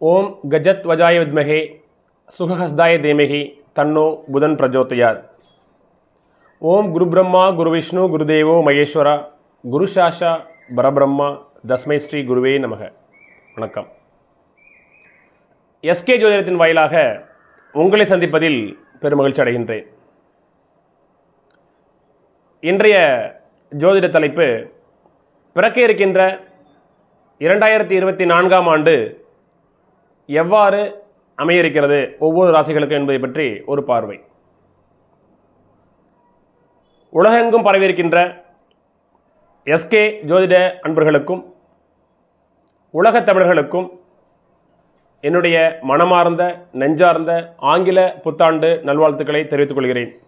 ஓம் கஜத் வஜாய வித்மகே சுகஹஸ்தாய தேமகி தன்னோ புதன் பிரஜோதயாத். ஓம் குரு பிரம்மா குரு விஷ்ணு குருதேவோ மகேஸ்வரா குரு சாஷா பரபிரம்மா தஸ்மை ஸ்ரீ குருவே நமக. வணக்கம். எஸ்கே ஜோதிடத்தின் வாயிலாக உங்களை சந்திப்பதில் பெருமகிழ்ச்சி அடைகின்றேன். இன்றைய ஜோதிட தலைப்பு பிறக்க இருக்கின்ற இரண்டாயிரத்தி இருபத்தி நான்காம் ஆண்டு எவ்வாறு அமையிருக்கிறது? ஒவ்வொரு ராசிகளுக்கும் என்பதை பற்றி ஒரு பார்வை. உலகெங்கும் பரவியிருக்கின்ற எஸ்கே ஜோதிட அன்பர்களுக்கும் உலகத் தமிழர்களுக்கும் என்னுடைய மனமார்ந்த நெஞ்சார்ந்த ஆங்கில புத்தாண்டு நல்வாழ்த்துக்களை தெரிவித்துக் கொள்கிறேன்.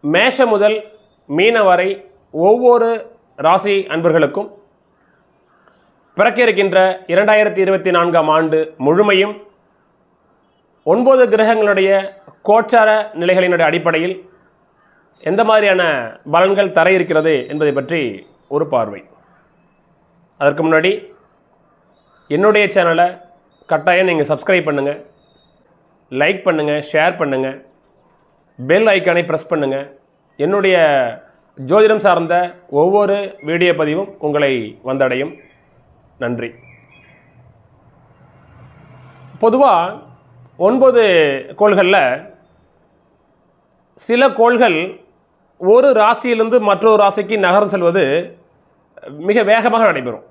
மேஷ முதல் மீன வரை ஒவ்வொரு ராசி அன்பர்களுக்கும் பிறக்க இருக்கின்ற இரண்டாயிரத்தி இருபத்தி நான்காம் ஆண்டு முழுமையும் ஒன்பது கிரகங்களுடைய கோச்சார நிலைகளினுடைய அடிப்படையில் எந்த மாதிரியான பலன்கள் தர இருக்கிறது என்பதை பற்றி ஒரு பார்வை. அதற்கு முன்னாடி என்னுடைய சேனலை கட்டாயம் நீங்கள் சப்ஸ்கிரைப் பண்ணுங்கள் லைக் பண்ணுங்கள் ஷேர் பண்ணுங்கள் பெல் ஐக்கானை ப்ரெஸ் பண்ணுங்கள் என்னுடைய ஜோதிடம் சார்ந்த ஒவ்வொரு வீடியோ பதிவும் உங்களை வந்தடையும். நன்றி. பொதுவாக ஒன்பது கோள்களில் சில கோள்கள் ஒரு ராசியிலிருந்து மற்றொரு ராசிக்கு நகரம் செல்வது மிக வேகமாக நடைபெறும்.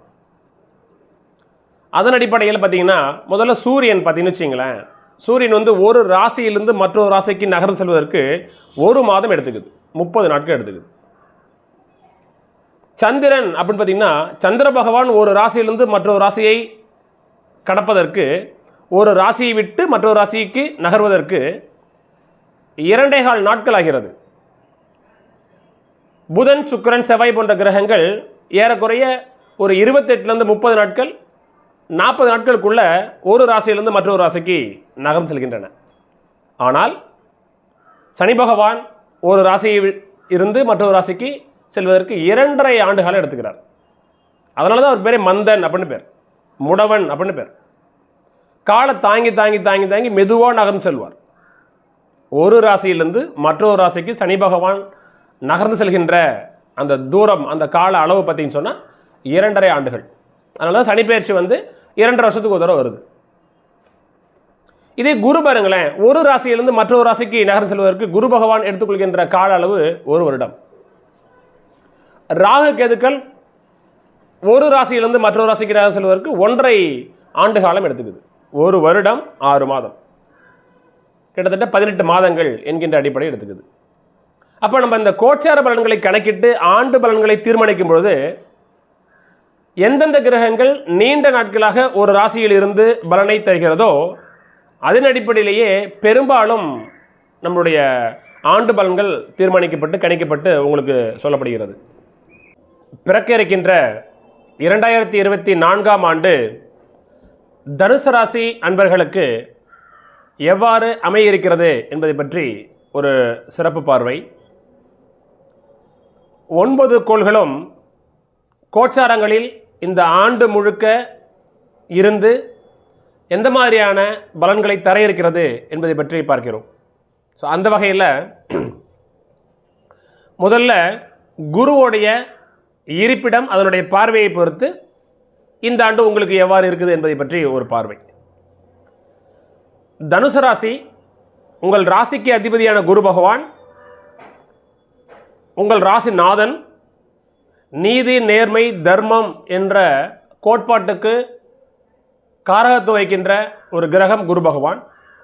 அதன் அடிப்படையில் பார்த்தீங்கன்னா முதல்ல சூரியன் பார்த்தீங்கன்னு வச்சிங்களேன். சூரியன் வந்து ஒரு ராசியிலிருந்து மற்றொரு ராசிக்கு நகரம் செல்வதற்கு ஒரு மாதம் எடுத்துக்குது. முப்பது நாட்கள் எடுத்துக்குது. சந்திரன் அப்படின்னு பார்த்தீங்கன்னா சந்திர பகவான் ஒரு ராசியிலிருந்து மற்றொரு ராசியை கடப்பதற்கு ஒரு ராசியை விட்டு மற்றொரு ராசிக்கு நகர்வதற்கு இரண்டே கால் நாட்கள் ஆகிறது. புதன் சுக்கிரன் செவ்வாய் போன்ற கிரகங்கள் ஏறக்குறைய ஒரு இருபத்தெட்டுலேருந்து முப்பது நாட்கள் நாற்பது நாட்களுக்குள்ள ஒரு ராசியிலிருந்து மற்றொரு ராசிக்கு நகர்ந்து செல்கின்றன. ஆனால் சனி பகவான் ஒரு ராசியை வி- இருந்து மற்றொரு ராசிக்கு செல்வதற்கு இரண்டரை ஆண்டுகாலம் எடுத்துக்கிறார். அதனால தான் அவர் பேரே மந்தன் அப்படின்னு பேர் முடவன் அப்படின்னு பேர். காலை தாங்கி தாங்கி தாங்கி தாங்கி மெதுவாக நகர்ந்து செல்வார். ஒரு ராசியிலிருந்து மற்றொரு ராசிக்கு சனி பகவான் நகர்ந்து செல்கின்ற அந்த தூரம் அந்த கால அளவு பார்த்தீங்கன்னு சொன்னால் இரண்டரை ஆண்டுகள். அதனால தான் சனிப்பெயர்ச்சி வந்து இரண்டரை வருஷத்துக்கு ஒரு தடவை வருது. இதே குரு பாருங்களேன் ஒரு ராசியிலிருந்து மற்றொரு ராசிக்கு நகர்ந்து செல்வதற்கு குரு பகவான் எடுத்துக்கொள்கின்ற கால அளவு ஒரு வருடம். ராகு கேதுக்கள் ஒரு ராசியிலிருந்து மற்றொரு ராசிக்கு நகர்ந்து செல்வதற்கு ஒன்றரை ஆண்டு காலம் எடுத்துக்குது. ஒரு வருடம் ஆறு மாதம். கிட்டத்தட்ட பதினெட்டு மாதங்கள் என்கின்ற அடிப்படையில் எடுத்துக்குது. அப்போ நம்ம இந்த கோச்சார பலன்களை கணக்கிட்டு ஆண்டு பலன்களை தீர்மானிக்கும் பொழுது எந்தெந்த கிரகங்கள் நீண்ட நாட்களாக ஒரு ராசியில் இருந்து பலனை தருகிறதோ அதன் அடிப்படையிலேயே பெரும்பாலும் நம்மளுடைய ஆண்டு பலன்கள் தீர்மானிக்கப்பட்டு கணிக்கப்பட்டு உங்களுக்கு சொல்லப்படுகிறது. பிறக்க இருக்கின்ற இரண்டாயிரத்தி இருபத்தி நான்காம் ஆண்டு தனுசு ராசி அன்பர்களுக்கு எவ்வாறு அமைய இருக்கிறது என்பதை பற்றி ஒரு சிறப்பு பார்வை. ஒன்பது கோள்களும் கோச்சாரங்களில் இந்த ஆண்டு முழுக்க இருந்து எந்த மாதிரியான பலன்களை தர இருக்கிறது என்பதை பற்றி பார்க்கிறோம். ஸோ அந்த வகையில் முதல்ல குருவோடைய இருப்பிடம் அதனுடைய பார்வையை பொறுத்து இந்த ஆண்டு உங்களுக்கு எவ்வாறு இருக்குது என்பதை பற்றி ஒரு பார்வை. தனுசு ராசி உங்கள் ராசிக்கு அதிபதியான குரு பகவான் உங்கள் ராசி நாதன் நீதி நேர்மை தர்மம் என்ற கோட்பாட்டுக்கு காரகத்து வைக்கின்ற ஒரு கிரகம் குரு பகவான்.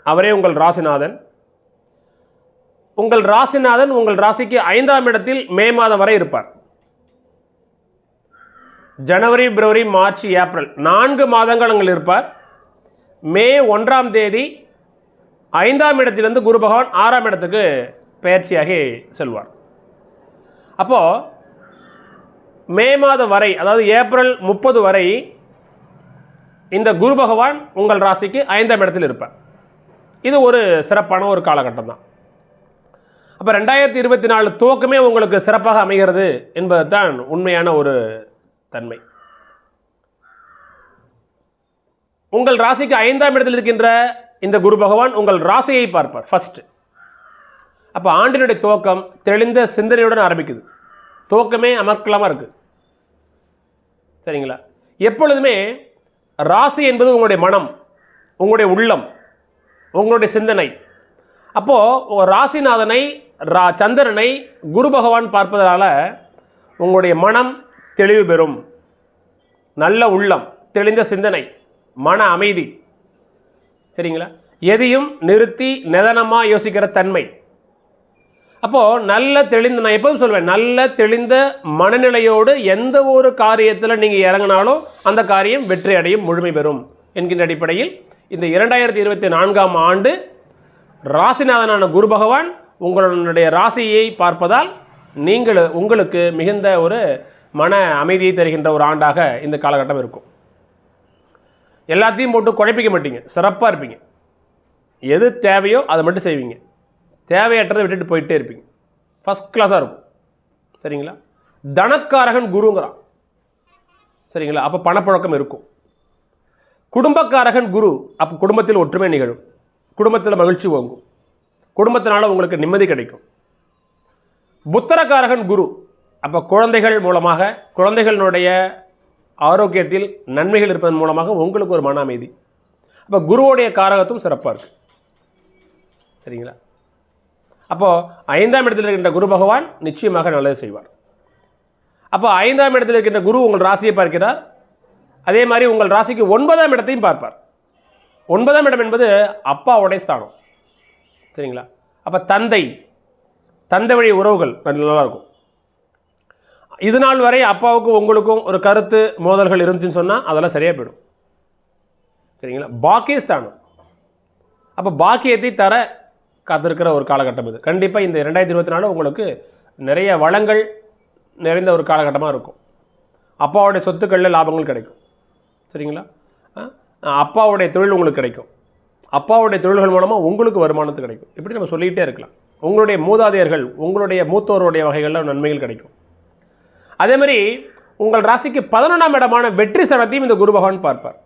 அவரே உங்கள் ராசிநாதன் உங்கள் ராசிநாதன் உங்கள் ராசிக்கு ஐந்தாம் இடத்தில் மே மாதம் வரை இருப்பார். ஜனவரி பிப்ரவரி மார்ச் ஏப்ரல் நான்கு மாதங்கள் அங்கே இருப்பார். மே ஒன்றாம் தேதி ஐந்தாம் இடத்திலிருந்து குரு பகவான் ஆறாம் இடத்துக்கு பயிற்சியாகி செல்வார். அப்போது மே மாதம் வரை அதாவது ஏப்ரல் முப்பது வரை இந்த குரு பகவான் உங்கள் ராசிக்கு ஐந்தாம் இடத்தில் இருப்பார். இது ஒரு சிறப்பான ஒரு காலகட்டம் தான். அப்போ ரெண்டாயிரத்தி இருபத்தி நாலு துவக்கமே உங்களுக்கு சிறப்பாக அமைகிறது என்பது தான் உண்மையான ஒரு தன்மை. உங்கள் ராசிக்கு ஐந்தாம் இடத்தில் இருக்கின்ற இந்த குரு பகவான் உங்கள் ராசியை பார்ப்பார் ஃபர்ஸ்ட் அப்போ ஆண்டினுடைய துவக்கம் தெளிந்த சிந்தனையுடன் ஆரம்பிக்குது. துவக்கமே அமர்க்கலமாக இருக்குது சரிங்களா? எப்பொழுதுமே ராசி என்பது உங்களுடைய மனம் உங்களுடைய உள்ளம் உங்களுடைய சிந்தனை. அப்போது ராசிநாதனை ரா சந்திரனை குரு பகவான் பார்ப்பதனால உங்களுடைய மனம் தெளிவு பெறும். நல்ல உள்ளம் தெளிந்த சிந்தனை மன அமைதி. சரிங்களா? எதையும் நிறுத்தி நிதானமாக யோசிக்கிற தன்மை. அப்போது நல்ல தெளிந்த நான் எப்போதும் சொல்வேன் நல்ல தெளிந்த மனநிலையோடு எந்த ஒரு காரியத்தில் நீங்கள் இறங்கினாலும் அந்த காரியம் வெற்றி அடையும் முழுமை பெறும் என்கின்ற அடிப்படையில் இந்த இரண்டாயிரத்தி இருபத்தி நான்காம் ஆண்டு ராசிநாதனான குரு பகவான் உங்களுடைய ராசியை பார்ப்பதால் நீங்கள் உங்களுக்கு மிகுந்த ஒரு மன அமைதியை தருகின்ற ஒரு ஆண்டாக இந்த காலகட்டம் இருக்கும். எல்லாத்தையும் போட்டு குழப்பிக்க மாட்டீங்க. சிறப்பாக இருப்பீங்க. எது தேவையோ அதை மட்டும் செய்வீங்க. தேவையற்றதை விட்டுட்டு போயிட்டே இருப்பீங்க. ஃபஸ்ட் கிளாஸாக இருக்கும். சரிங்களா? தனக்காரகன் குருங்கிறான். சரிங்களா? அப்போ பணப்புழக்கம் இருக்கும். குடும்பக்காரகன் குரு அப்போ குடும்பத்தில் ஒற்றுமை நிகழும். குடும்பத்தில் மகிழ்ச்சி ஓங்கும். குடும்பத்தினால உங்களுக்கு நிம்மதி கிடைக்கும். புத்தரக்காரகன் குரு அப்போ குழந்தைகள் மூலமாக குழந்தைகளினுடைய ஆரோக்கியத்தில் நன்மைகள் இருப்பதன் மூலமாக உங்களுக்கு ஒரு மன அமைதி. அப்போ குருவோடைய காரகத்தும் சிறப்பாக இருக்குது சரிங்களா? அப்போது ஐந்தாம் இடத்தில் இருக்கின்ற குரு பகவான் நிச்சயமாக நல்லது செய்வார். அப்போ ஐந்தாம் இடத்தில் இருக்கின்ற குரு உங்கள் ராசியை பார்க்கிறார். அதே மாதிரி உங்கள் ராசிக்கு ஒன்பதாம் இடத்தையும் பார்ப்பார். ஒன்பதாம் இடம் என்பது அப்பாவுடைய ஸ்தானம். சரிங்களா? அப்போ தந்தை தந்தை வழி உறவுகள் நல்லா இருக்கும். இது நாள் வரை அப்பாவுக்கும் உங்களுக்கும் ஒரு கருத்து மோதல்கள் இருந்துச்சுன்னு சொன்னால் அதெல்லாம் சரியாக போயிடும். சரிங்களா? பாக்கியஸ்தானம். அப்போ பாக்கியத்தை தர காத்திருக்கிற ஒரு காலகட்டம் இது. கண்டிப்பாக இந்த ரெண்டாயிரத்தி இருபத்தி நாலு உங்களுக்கு நிறைய வளங்கள் நிறைந்த ஒரு காலகட்டமாக இருக்கும். அப்பாவுடைய சொத்துக்களில் லாபங்கள் கிடைக்கும். சரிங்களா? அப்பாவுடைய தொழில் உங்களுக்கு கிடைக்கும். அப்பாவுடைய தொழில்கள் மூலமாக உங்களுக்கு வருமானத்து கிடைக்கும். இப்படி நம்ம சொல்லிக்கிட்டே இருக்கலாம். உங்களுடைய மூதாதையர்கள் உங்களுடைய மூத்தோருடைய வகைகளில் நன்மைகள் கிடைக்கும். அதே மாதிரி உங்கள் ராசிக்கு பதினொன்றாம் இடமான வெற்றி ஸ்தானத்தையும் இந்த குரு பகவான் பார்ப்பார்.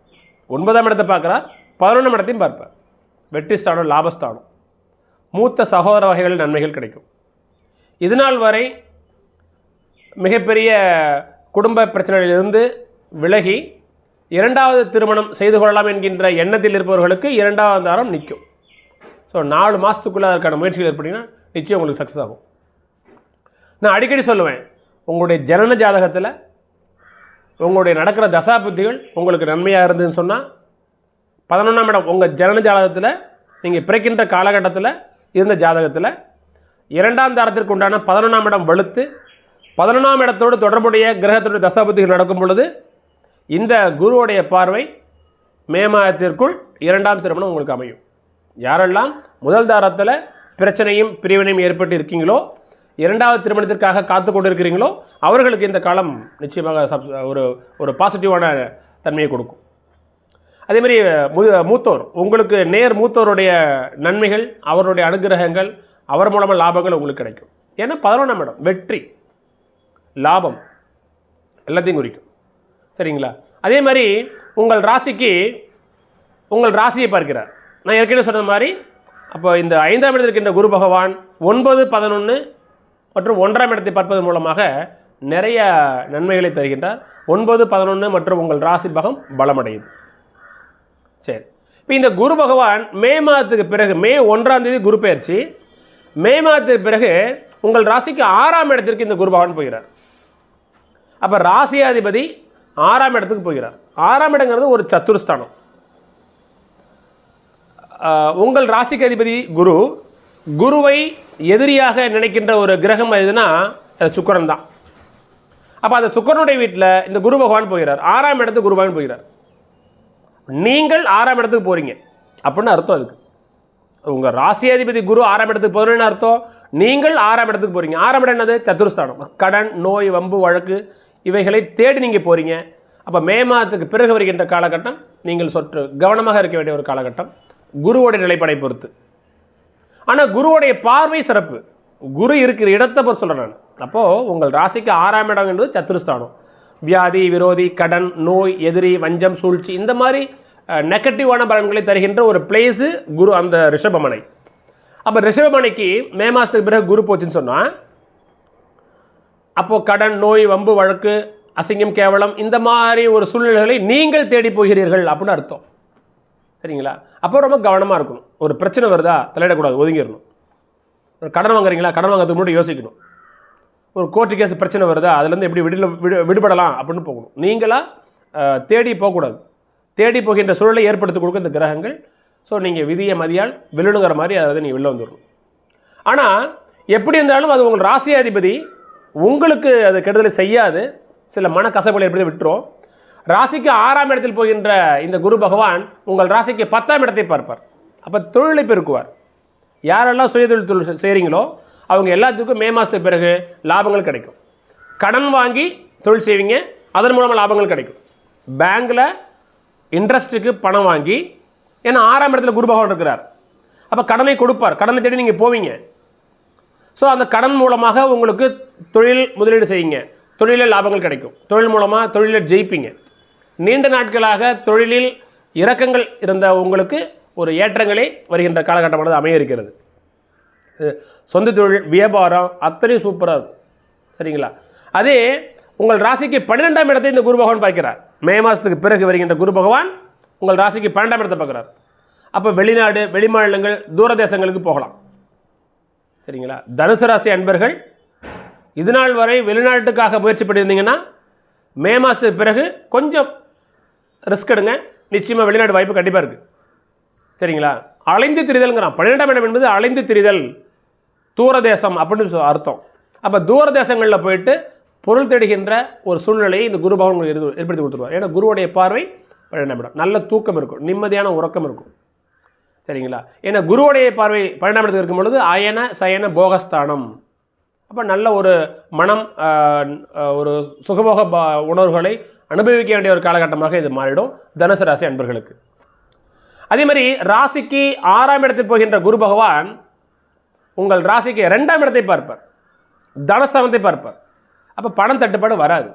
ஒன்பதாம் இடத்தை பார்க்குறார் பதினொன்றாம் இடத்தையும் பார்ப்பார். வெற்றி ஸ்தானம் லாபஸ்தானம். மூத்த சகோதர வகைகளின் நன்மைகள் கிடைக்கும். இதுநாள் வரை மிகப்பெரிய குடும்ப பிரச்சனையிலிருந்து விலகி இரண்டாவது திருமணம் செய்து கொள்ளலாம் என்கின்ற எண்ணத்தில் இருப்பவர்களுக்கு இரண்டாவது தாரம் நிற்கும். ஸோ நாலு மாதத்துக்குள்ளே அதற்கான முயற்சிகள் ஏற்பட்டிங்கன்னா நிச்சயம் உங்களுக்கு சக்ஸஸ் ஆகும். நான் அடிக்கடி சொல்லுவேன் உங்களுடைய ஜனன ஜாதகத்தில் உங்களுடைய நடக்கிற தசா புத்திகள் உங்களுக்கு நன்மையாக இருந்ததுன்னு சொன்னால் பதினொன்றாம் இடம் உங்கள் ஜனன ஜாதகத்தில் நீங்கள் பிறக்கின்ற காலகட்டத்தில் இருந்த ஜாதகத்தில் இரண்டாம் தாரத்திற்கு உண்டான பதினொன்றாம் இடம் வலுத்து பதினொன்றாம் இடத்தோடு தொடர்புடைய கிரகத்தோட தசாபுத்திகள் நடக்கும் பொழுது இந்த குருவுடைய பார்வை மே மாதத்திற்குள் இரண்டாம் திருமணம் உங்களுக்கு அமையும். யாரெல்லாம் முதல் தாரத்தில் பிரச்சனையும் பிரிவினையும் ஏற்பட்டு இருக்கீங்களோ இரண்டாவது திருமணத்திற்காக காத்து கொண்டு இருக்கிறீங்களோ அவர்களுக்கு இந்த காலம் நிச்சயமாக சப் ஒரு ஒரு பாசிட்டிவான தன்மையை கொடுக்கும். அதே மாதிரி மு மூத்தோர் உங்களுக்கு நேர் மூத்தோருடைய நன்மைகள் அவருடைய அனுகிரகங்கள் அவர் மூலமாக லாபங்கள் உங்களுக்கு கிடைக்கும். ஏன்னா பதினொன்றாம் இடம் வெற்றி லாபம் எல்லாத்தையும் குறிக்கும். சரிங்களா? அதே மாதிரி உங்கள் ராசிக்கு உங்கள் ராசியை பார்க்கிறார். நான் ஏற்கனவே சொன்ன மாதிரி அப்போ இந்த ஐந்தாம் இடத்தில் இருக்கின்ற குரு பகவான் ஒன்பது பதினொன்று மற்றும் ஒன்றாம் இடத்தை பார்ப்பதன் மூலமாக நிறைய நன்மைகளை தருகின்றார். ஒன்பது பதினொன்று மற்றும் உங்கள் ராசி பகம் பலமடையுது. சரி. இப்போ இந்த குரு பகவான் மே மாதத்துக்கு பிறகு மே ஒன்றாம் தேதி குரு பயிற்சி மே மாதத்துக்கு பிறகு உங்கள் ராசிக்கு ஆறாம் இடத்திற்கு இந்த குரு பகவான் போகிறார். அப்போ ராசியாதிபதி ஆறாம் இடத்துக்கு போகிறார். ஆறாம் இடங்கிறது ஒரு சத்துருஸ்தானம். உங்கள் ராசிக்கு அதிபதி குரு குருவை எதிரியாக நினைக்கின்ற ஒரு கிரகம் எதுனா அது சுக்கரன் தான். அப்போ அந்த சுக்கிரனுடைய வீட்டில் இந்த குரு பகவான் போகிறார். ஆறாம் இடத்துக்கு குரு பகவான் போகிறார். நீங்கள் ஆறாம் இடத்துக்கு போகிறீங்க அப்படின்னு அர்த்தம் அதுக்கு. உங்கள் ராசியாதிபதி குரு ஆறாம் இடத்துக்கு போகிறேன்னு அர்த்தம். நீங்கள் ஆறாம் இடத்துக்கு போகிறீங்க ஆறாம் இடம் என்னது? சத்துருஸ்தானம். கடன் நோய் வம்பு வழக்கு இவைகளை தேடி நீங்கள் போகிறீங்க அப்போ மே மாதத்துக்கு பிறகு வருகின்ற காலகட்டம் நீங்கள் சொற்று கவனமாக இருக்க வேண்டிய ஒரு காலகட்டம். குருவோடைய நிலைப்படை பொறுத்து. ஆனால் குருவோடைய பார்வை சிறப்பு. குரு இருக்கிற இடத்தை பொறுத்து சொல்கிறேன் நான். அப்போது உங்கள் ராசிக்கு ஆறாம் இடம் என்பது சத்துருஸ்தானம் வியாதி விரோதி கடன் நோய் எதிரி வஞ்சம் சூழ்ச்சி இந்த மாதிரி நெகட்டிவான பலன்களை தருகின்ற ஒரு பிளேஸு குரு அந்த ரிஷபமனை. அப்போ ரிஷபமனைக்கு மே மாதத்துக்கு பிறகு குரு போச்சுன்னு சொன்னால் அப்போது கடன் நோய் வம்பு வழக்கு அசிங்கம் கேவலம் இந்த மாதிரி ஒரு சூழ்நிலைகளை நீங்கள் தேடி போகிறீர்கள் அப்படின்னு அர்த்தம். சரிங்களா? அப்போ ரொம்ப கவனமாக இருக்கணும். ஒரு பிரச்சனை வருதா தலையிடக்கூடாது ஒதுங்கிடணும். ஒரு கடன் வாங்குறீங்களா கடன் வாங்குறதுக்கு முன்னாடி யோசிக்கணும். ஒரு கோர்ட்டு கேஸ் பிரச்சனை வருதா அதுலேருந்து எப்படி விடுல விடு விடுபடலாம் அப்படின்னு போகணும். நீங்களாக தேடி போகக்கூடாது. தேடி போகின்ற சூழலை ஏற்படுத்தி கொடுக்க இந்த கிரகங்கள். ஸோ நீங்கள் விதியை மதியால் விழுணுங்கிற மாதிரி அதை நீங்கள் வெளில வந்துடணும். ஆனால் எப்படி இருந்தாலும் அது உங்கள் ராசியாதிபதி உங்களுக்கு அது கெடுதலை செய்யாது. சில மனக்கசப்புகளை எப்படி விட்டுரும். ராசிக்கு ஆறாம் இடத்தில் போகின்ற இந்த குரு பகவான் உங்கள் ராசிக்கு பத்தாம் இடத்தை பார்ப்பார். அப்போ தொழிலை பெருக்குவார். யாரெல்லாம் சுயதொழில் தொழில் செய்கிறீங்களோ அவங்க எல்லாத்துக்கும் மே மாதத்துக்கு பிறகு லாபங்கள் கிடைக்கும். கடன் வாங்கி தொழில் செய்வீங்க அதன் மூலமாக லாபங்கள் கிடைக்கும். பேங்க்கில் இன்ட்ரெஸ்ட்டுக்கு பணம் வாங்கி ஏன்னா ஆறாம் இடத்துல குரு பகவான் இருக்கிறார். அப்போ கடனை கொடுப்பார். கடனை தேடி நீங்கள் போவீங்க. ஸோ அந்த கடன் மூலமாக உங்களுக்கு தொழில் முதலீடு செய்யுங்க. தொழிலில் லாபங்கள் கிடைக்கும். தொழில் மூலமாக தொழிலில் ஜெயிப்பீங்க. நீண்ட நாட்களாக தொழிலில் இறக்கங்கள் இருந்த உங்களுக்கு ஒரு ஏற்றங்களே வருகின்ற காலகட்டமானது அமைய இருக்கிறது சொந்த தொழில் வியாபாரம் அத்தனையும் சூப்பராக இருக்கும். சரிங்களா? அதே உங்கள் ராசிக்கு பன்னிரெண்டாம் இடத்தை இந்த குரு பகவான் பார்க்கிறார். மே மாதத்துக்கு பிறகு வருகின்ற குரு பகவான் உங்கள் ராசிக்கு பன்னெண்டாம் இடத்தை பார்க்குறார். அப்போ வெளிநாடு வெளிமாநிலங்கள் தூரதேசங்களுக்கு போகலாம். சரிங்களா? தனுசு ராசி அன்பர்கள் இது நாள் வரை வெளிநாட்டுக்காக முயற்சி பண்ணியிருந்தீங்கன்னா மே மாதத்துக்கு பிறகு கொஞ்சம் ரிஸ்க் எடுங்க. நிச்சயமாக வெளிநாடு வாய்ப்பு கண்டிப்பாக இருக்குது சரிங்களா? அலைந்து திரிதல்ங்கிறான். பன்னிரெண்டாம் இடம் என்பது அலைந்து திரிதல் தூரதேசம் அப்படின்னு சொ- அர்த்தம். அப்போ தூரதேசங்களில் போயிட்டு பொருள் தேடுகின்ற ஒரு சூழ்நிலையை இந்த குரு பகவான் ஏற்படுத்தி கொடுத்துருவார். ஏன்னா குருவுடைய பார்வை பன்னெண்டாம் இடம். நல்ல தூக்கம் இருக்கும். நிம்மதியான உறக்கம் இருக்கும். சரிங்களா? ஏன்னா குருவுடைய பார்வை பன்னெண்டாம் இடத்துக்கு இருக்கும் பொழுது அயன சயன போகஸ்தானம். அப்போ நல்ல ஒரு மனம் ஒரு சுகபோக பா- உணர்வுகளை அனுபவிக்க வேண்டிய ஒரு காலகட்டமாக இது மாறிடும். தனுசு ராசி அன்பர்களுக்கு. அதே மாதிரி ராசிக்கு ஆறாம் இடத்தில் போகின்ற குரு பகவான் உங்கள் ராசிக்கு ரெண்டாம் இடத்தை பார்ப்பார். தனஸ்தானத்தை பார்ப்பார். அப்போ பணம் தட்டுப்பாடு வராது.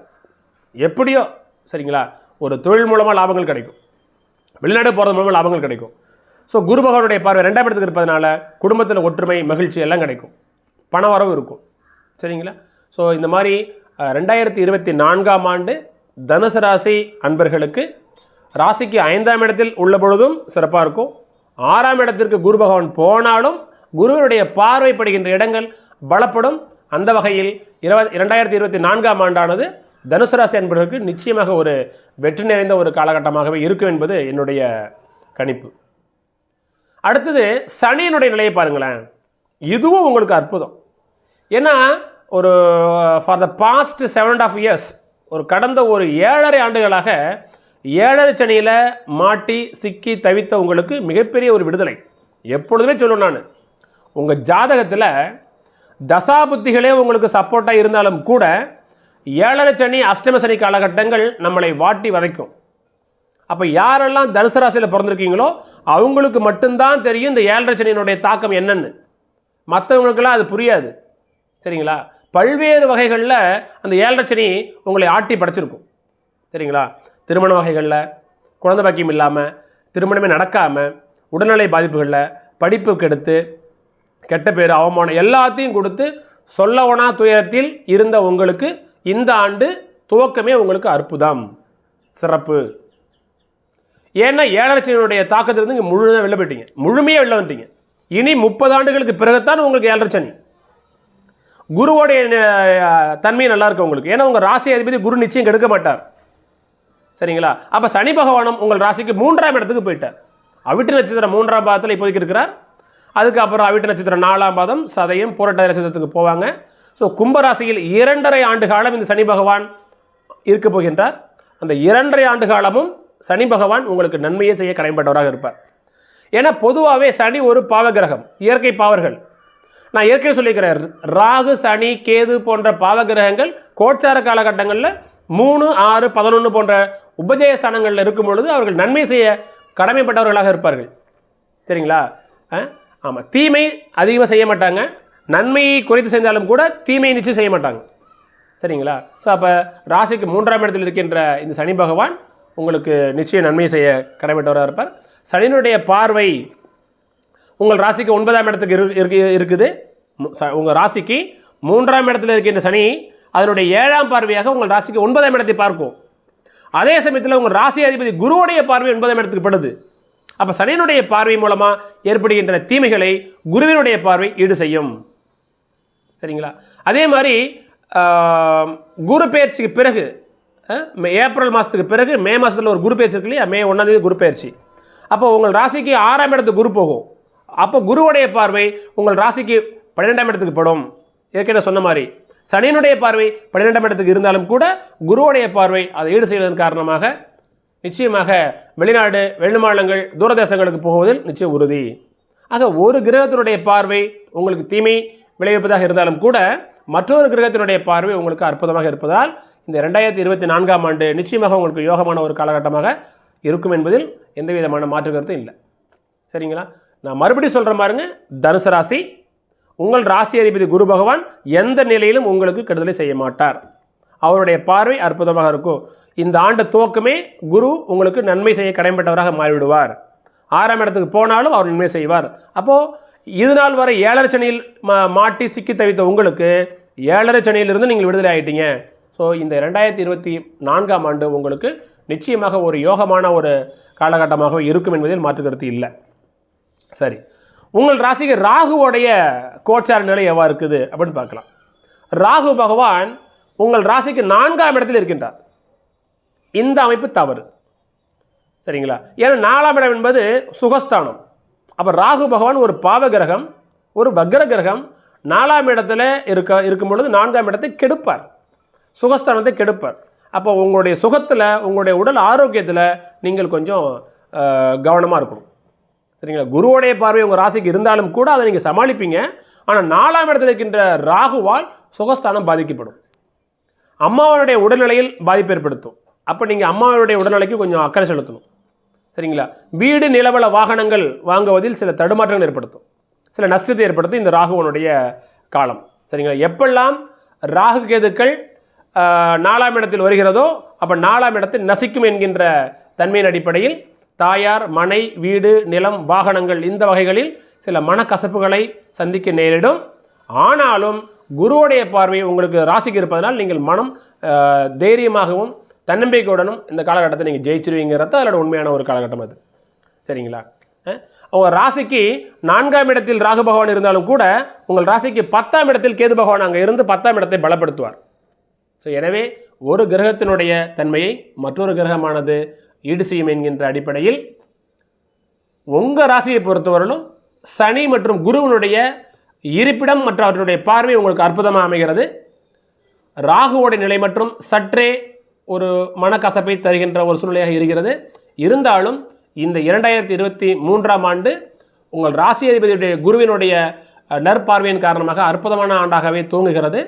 எப்படியோ சரிங்களா? ஒரு தொழில் மூலமாக லாபங்கள் கிடைக்கும். வெளிநாடு போகிறது மூலமாக லாபங்கள் கிடைக்கும். ஸோ குரு பகவானுடைய பார்வை ரெண்டாம் இடத்துக்கு இருப்பதனால குடும்பத்தில் ஒற்றுமை மகிழ்ச்சி எல்லாம் கிடைக்கும். பண வரவும் இருக்கும். சரிங்களா? ஸோ இந்த மாதிரி ரெண்டாயிரத்தி இருபத்தி நான்காம் ஆண்டு தனுசு ராசி அன்பர்களுக்கு ராசிக்கு ஐந்தாம் இடத்தில் உள்ள பொழுதும் சிறப்பாக இருக்கும். ஆறாம் இடத்திற்கு குரு பகவான் போனாலும் குருவினுடைய பார்வைப்படுகின்ற இடங்கள் பலப்படும். அந்த வகையில் இருபது இரண்டாயிரத்தி இருபத்தி நான்காம் ஆண்டானது தனுசு ராசி அன்பர்களுக்கு நிச்சயமாக ஒரு வெற்றி நிறைந்த ஒரு காலகட்டமாகவே இருக்கும் என்பது என்னுடைய கணிப்பு. அடுத்தது சனியினுடைய நிலையை பாருங்களேன். இதுவும் உங்களுக்கு அற்புதம். ஏன்னா ஒரு for the past seven and half years ஒரு கடந்த ஒரு ஏழரை ஆண்டுகளாக ஏழரை சனியில் மாட்டி சிக்கி தவித்த உங்களுக்கு மிகப்பெரிய ஒரு விடுதலை. எப்பொழுதுமே சொல்லுவேன் நான். உங்கள் ஜாதகத்தில் தசாபுத்திகளே உங்களுக்கு சப்போர்ட்டாக இருந்தாலும் கூட ஏழரை சனி அஷ்டம சனி காலகட்டங்கள் நம்மளை வாட்டி வதைக்கும். அப்போ யாரெல்லாம் தனுசு ராசியில் பிறந்திருக்கீங்களோ அவங்களுக்கு மட்டும்தான் தெரியும் இந்த ஏழரை சனியினுடைய தாக்கம் என்னென்னு. மற்றவங்களுக்கெல்லாம் அது புரியாது. சரிங்களா? பல்வேறு வகைகளில் அந்த ஏழரை சனி உங்களை ஆட்டி படைச்சிருக்கும். சரிங்களா? திருமண வகைகளில் குழந்தை பாக்கியம் இல்லாமல் திருமணமே நடக்காமல் உடல்நிலை பாதிப்புகளில் படிப்பு கெடுத்து கெட்ட பேர் அவமானம் எல்லாத்தையும் கொடுத்து சொல்லவனா துயரத்தில் இருந்த உங்களுக்கு இந்த ஆண்டு துவக்கமே உங்களுக்கு அற்புதம். சிறப்பு. ஏன்னா ஏழரைச்சனியுடைய தாக்கத்திலிருந்து இங்கே முழுதாக வெளில போயிட்டீங்க. முழுமையாக வெளில வந்துட்டீங்க. இனி முப்பது ஆண்டுகளுக்கு பிறகுத்தான் உங்களுக்கு ஏழரைச்சனி குருவோடைய தன்மை நல்லா இருக்கு உங்களுக்கு. ஏன்னா உங்கள் ராசி அதிபதி குரு நிச்சயம் கெடுக்க மாட்டார். சரிங்களா? அப்போ சனி பகவானும் உங்கள் ராசிக்கு மூன்றாம் இடத்துக்கு போயிட்டார். அவிட்டு நட்சத்திரம் மூன்றாம் பாதத்தில் இப்போதைக்கு இருக்கிறார். அதுக்கப்புறம் அவிட்டு நட்சத்திரம் நாலாம் பாதம் சதயம் புரட்டாதி நட்சத்திரத்துக்கு போவாங்க. ஸோ கும்பராசியில் இரண்டரை ஆண்டு காலம் இந்த சனி பகவான் இருக்க போகின்றார். அந்த இரண்டரை ஆண்டு காலமும் சனி பகவான் உங்களுக்கு நன்மையே செய்ய கடமைப்பட்டவராக இருப்பார். ஏன்னா பொதுவாகவே சனி ஒரு பாவகிரகம் இயற்கை பாவர்கள். நான் ஏற்கனவே சொல்லியிருக்கிறேன் ராகு சனி கேது போன்ற பாவகிரகங்கள் கோச்சார காலகட்டங்களில் மூணு ஆறு பதினொன்று போன்ற உபஜய ஸ்தானங்களில் இருக்கும் பொழுது அவர்கள் நன்மை செய்ய கடமைப்பட்டவர்களாக இருப்பார்கள். சரிங்களா? ஆமாம் தீமை அதிகமாக செய்ய மாட்டாங்க. நன்மையை குறைத்து செய்தாலும் கூட தீமையை நிச்சயம் செய்ய மாட்டாங்க. சரிங்களா? ஸோ அப்போ ராசிக்கு மூன்றாம் இடத்தில் இருக்கின்ற இந்த சனி பகவான் உங்களுக்கு நிச்சயம் நன்மை செய்ய கடமைப்பட்டவராக இருப்பார். சனியினுடைய பார்வை உங்கள் ராசிக்கு ஒன்பதாம் இடத்துக்கு இரு இருக்குது. உங்கள் ராசிக்கு மூன்றாம் இடத்துல இருக்கின்ற சனி அதனுடைய ஏழாம் பார்வையாக உங்கள் ராசிக்கு ஒன்பதாம் இடத்தை பார்க்கும் அதே சமயத்தில் உங்கள் ராசி அதிபதி குருவுடைய பார்வை ஒன்பதாம் இடத்துக்கு படுது. அப்போ சனியினுடைய பார்வை மூலமாக ஏற்படுகின்ற தீமைகளை குருவினுடைய பார்வை ஈடு செய்யும். சரிங்களா? அதே மாதிரி குரு பயிற்சிக்கு பிறகு ஏப்ரல் மாதத்துக்கு பிறகு மே மாதத்தில் ஒரு குரு பயிற்சி இருக்கு இல்லையா? மே ஒன்றாந்தேதி குரு பயிற்சி. அப்போ உங்கள் ராசிக்கு ஆறாம் இடத்துக்கு குரு போகும். அப்போ குருவுடைய பார்வை உங்கள் ராசிக்கு பன்னிரெண்டாம் இடத்துக்கு படும். ஏற்கனவே சொன்ன மாதிரி. சனியினுடைய பார்வை பன்னிரெண்டாம் இடத்துக்கு இருந்தாலும் கூட குருவுடைய பார்வை அதை ஈடு செய்வதன் காரணமாக நிச்சயமாக வெளிநாடு வெளிமாநிலங்கள் தூரதேசங்களுக்கு போவதில் நிச்சயம் உறுதி. ஆக ஒரு கிரகத்தினுடைய பார்வை உங்களுக்கு தீமை விளைவிப்பதாக இருந்தாலும் கூட மற்றொரு கிரகத்தினுடைய பார்வை உங்களுக்கு அற்புதமாக இருப்பதால் இந்த ரெண்டாயிரத்தி இருபத்தி நான்காம் ஆண்டு நிச்சயமாக உங்களுக்கு யோகமான ஒரு காலகட்டமாக இருக்கும் என்பதில் எந்த விதமான மாற்று கருத்தும் இல்லை. சரிங்களா? நான் மறுபடியும் சொல்கிற பாருங்க தனுசு ராசி உங்கள் ராசி அதிபதி குரு பகவான் எந்த நிலையிலும் உங்களுக்கு கெடுதலை செய்ய மாட்டார். அவருடைய பார்வை அற்புதமாக இருக்கும். இந்த ஆண்டு துவக்கமே குரு உங்களுக்கு நன்மை செய்ய கடமைப்பட்டவராக மாறிவிடுவார். ஆறாம் இடத்துக்கு போனாலும் அவர் நன்மை செய்வார். அப்போது இது நாள் வரை ஏழரை சனியில் மா மாட்டி சிக்கி தவித்த உங்களுக்கு ஏழரை சனியிலிருந்து நீங்கள் விடுதலை ஆகிட்டீங்க ஸோ இந்த ரெண்டாயிரத்தி இருபத்தி நான்காம் ஆண்டு உங்களுக்கு நிச்சயமாக ஒரு யோகமான ஒரு காலகட்டமாக இருக்கும் என்பதில் மாற்று கருத்து இல்லை. சரி. உங்கள் ராசிக்கு ராகுவோடைய கோச்சார நிலை எவ்வாறு இருக்குது அப்படின்னு பார்க்கலாம். ராகு பகவான் உங்கள் ராசிக்கு நான்காம் இடத்தில் இருக்கின்றார். இந்த அமைப்பு தவறு. சரிங்களா? ஏன்னா நாலாம் இடம் என்பது சுகஸ்தானம். அப்போ ராகு பகவான் ஒரு பாவ கிரகம் ஒரு வக்ர கிரகம் நாலாம் இடத்துல இருக்க இருக்கும் பொழுது நான்காம் இடத்தை கெடுப்பார். சுகஸ்தானத்தை கெடுப்பார். அப்போ உங்களுடைய சுகத்தில் உங்களுடைய உடல் ஆரோக்கியத்தில் நீங்கள் கொஞ்சம் கவனமாக இருக்கணும். சரிங்களா? குருவோடைய பார்வை உங்கள் ராசிக்கு இருந்தாலும் கூட அதை நீங்கள் சமாளிப்பீங்க. ஆனால் நாலாம் இடத்தில் இருக்கின்ற ராகுவால் சுகஸ்தானம் பாதிக்கப்படும். அம்மாவனுடைய உடல்நிலையில் பாதிப்பு ஏற்படுத்தும். அப்போ நீங்கள் அம்மாவுடைய உடல்நிலைக்கு கொஞ்சம் அக்கறை செலுத்தணும். சரிங்களா? வீடு நிலவள வாகனங்கள் வாங்குவதில் சில தடுமாற்றங்கள் ஏற்படுத்தும். சில நஷ்டத்தை ஏற்படுத்தும் இந்த ராகுவனுடைய காலம். சரிங்களா? எப்பெல்லாம் ராகு கேதுக்கள் நாலாம் இடத்தில் வருகிறதோ அப்போ நாலாம் இடத்தில் நசிக்கும் என்கின்ற தன்மையின் அடிப்படையில் தாயார் மனை வீடு நிலம் வாகனங்கள் இந்த வகைகளில் சில மனக்கசப்புகளை சந்திக்க நேரிடும். ஆனாலும் குருவுடைய பார்வை உங்களுக்கு ராசிக்கு இருப்பதனால் நீங்கள் மனம் தைரியமாகவும் தன்னம்பிக்கையுடனும் இந்த காலகட்டத்தை நீங்கள் ஜெயிச்சிருவீங்கிறது அதோட உண்மையான ஒரு காலகட்டம் அது. சரிங்களா? உங்கள் ராசிக்கு நான்காம் இடத்தில் ராகு பகவான் இருந்தாலும் கூட உங்கள் ராசிக்கு பத்தாம் இடத்தில் கேது பகவான் அங்கே இருந்து பத்தாம் இடத்தை பலப்படுத்துவார். ஸோ எனவே ஒரு கிரகத்தினுடைய தன்மையை மற்றொரு கிரகமானது ஈடு செய்யும் என்கின்ற அடிப்படையில் உங்கள் ராசியை பொறுத்தவரையிலும் சனி மற்றும் குருவினுடைய இருப்பிடம் மற்றும் அவர்களுடைய பார்வை உங்களுக்கு அற்புதமாக அமைகிறது. ராகுவோட நிலை மற்றும் சற்றே ஒரு மனக்கசப்பை தருகின்ற ஒரு சூழ்நிலையாக இருக்கிறது. இருந்தாலும் இந்த இரண்டாயிரத்தி இருபத்தி மூன்றாம் ஆண்டு உங்கள் ராசி அதிபதியுடைய குருவினுடைய நற்பார்வையின் காரணமாக அற்புதமான ஆண்டாகவே தூங்குகிறது.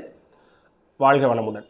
வாழ்க வளமுடன்.